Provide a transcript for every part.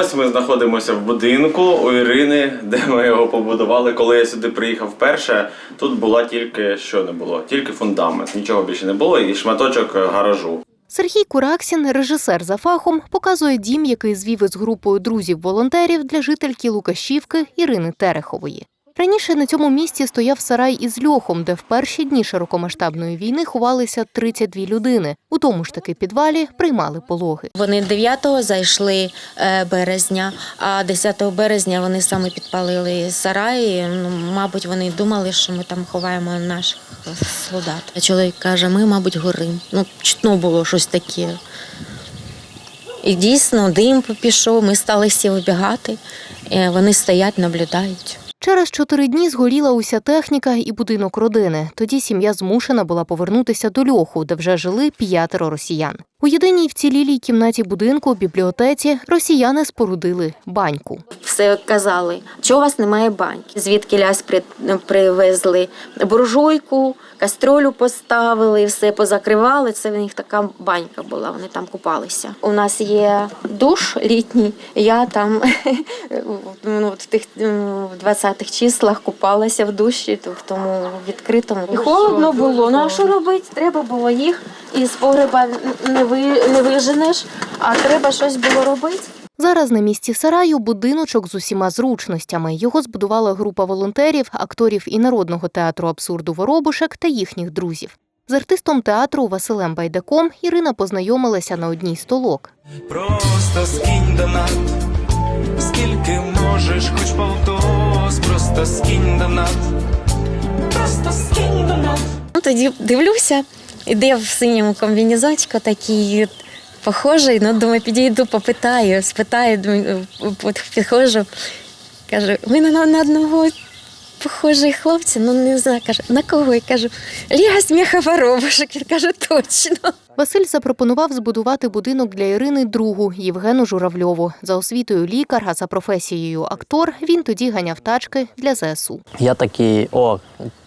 Ось ми знаходимося в будинку у Ірини, де ми його побудували. Коли я сюди приїхав вперше, тут була тільки що не було, тільки фундамент. Нічого більше не було, і шматочок е, гаражу. Сергій Кураксін, режисер за фахом, показує дім, який звів із групою друзів-волонтерів для жительки Лукашівки Ірини Терехової. Раніше на цьому місці стояв сарай із льохом, де в перші дні широкомасштабної війни ховалися 32 людини. У тому ж таки підвалі приймали пологи. Вони 9-го зайшли е, березня, а 10 березня вони саме підпалили сарай. Ну, мабуть, вони думали, що ми там ховаємо наших солдат. Чоловік каже, ми, мабуть, горим. Ну, чутно було щось таке. І дійсно дим пішов, ми стали всі вибігати. Е, Вони стоять, наблюдають. Через чотири дні згоріла уся техніка і будинок родини. Тоді сім'я змушена була повернутися до льоху, де вже жили п'ятеро росіян. У єдиній вцілілій кімнаті будинку у бібліотеці росіяни спорудили баньку. Все казали, чого у вас немає баньки. Звідки лясь привезли буржуйку, кастролю поставили, все позакривали. Це в них така банька була. Вони там купалися. У нас є душ літній. Я там ну, ну, в тих 20 десятих числах купалася в душі, в тому відкритому і холодно було. Ну а що робити? Треба було їх із погреба не ви не виженеш, а треба щось було робити. Зараз на місці сараю будиночок з усіма зручностями. Його збудувала група волонтерів, акторів і народного театру абсурду воробушек та їхніх друзів. З артистом театру Василем Байдаком Ірина познайомилася на одній столок. Просто скінь донат, скільки можеш, хоч полтос, просто скинь донат, просто скинь донат. Ну, тоді дивлюся, іде в синьому комбінезочку такий похожий, ну думаю, підійду, попитаю, спитаю, підходжу, кажу, ви на, на одного похожий хлопці, ну не знаю, каже, на кого? Я кажу, Ліга сміха воробушек. Він каже, точно. Василь запропонував збудувати будинок для Ірини другу Євгену Журавльову. За освітою лікар, а за професією актор. Він тоді ганяв тачки для ЗСУ. Я такий, о,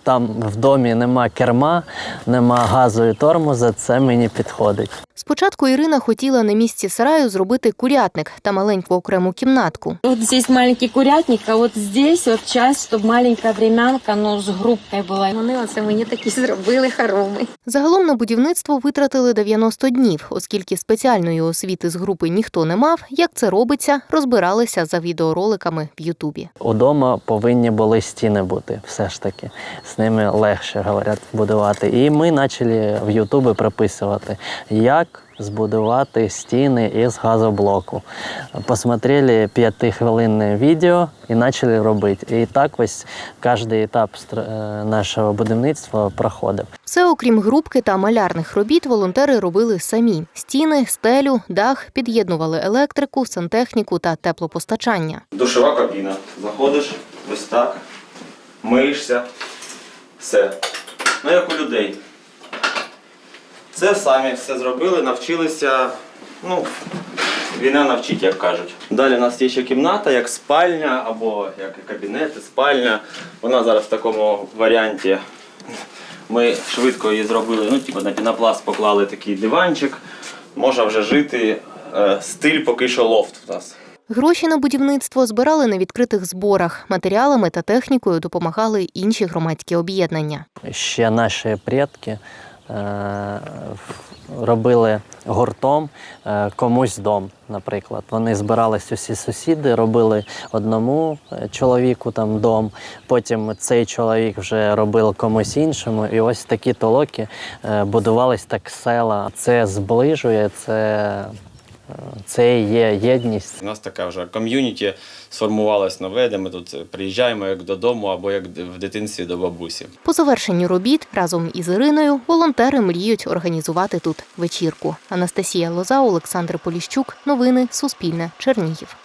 там в домі нема керма, нема газу і тормоза, це мені підходить. Спочатку Ірина хотіла на місці сараю зробити курятник та маленьку окрему кімнатку. Вот здесь маленький курятник, а вот здесь от часть, щоб маленька времянка, ну, з грубкою була. Вони оце мені такі зробили хороми. Загалом на будівництво витратили 90 днів, оскільки спеціальної освіти з групи ніхто не мав. Як це робиться, розбиралися за відеороликами в Ютубі. Удома повинні були стіни бути, все ж таки. З ними легше, говорять, будувати. І ми почали в Ютубі прописувати, як збудувати стіни із газоблоку. Посмотрели п'ятихвилинне відео і почали робити. І так ось кожен етап стр- е, нашого будівництва проходив. Все, окрім грубки та малярних робіт, волонтери робили самі: стіни, стелю, дах, під'єднували електрику, сантехніку та теплопостачання. Душова кабіна. Заходиш ось так, миєшся, все. Ну як у людей. Це самі все зробили, навчилися. Ну, війна навчить, як кажуть. Далі у нас є ще кімната, як спальня, або як кабінет, і спальня. Вона зараз в такому варіанті. Ми швидко її зробили. Ну, типу, на пінопласт поклали такий диванчик. Можна вже жити. Е, Стиль поки що лофт у нас. Гроші на будівництво збирали на відкритих зборах. Матеріалами та технікою допомагали інші громадські об'єднання. ще наші предки робили гуртом е, комусь дом, наприклад. Вони збирались усі сусіди, робили одному е, чоловіку там дом, потім цей чоловік вже робив комусь іншому. І ось такі толоки е, будувались так села. Це зближує, це, е, це і є єдність. У нас така вже ком'юніті сформувалось нове, де ми тут приїжджаємо як додому або як в дитинстві до бабусі. По завершенню робіт разом із Іриною волонтери мріють організувати тут вечірку. Анастасія Лоза, Олександр Поліщук. Новини Суспільне. Чернігів.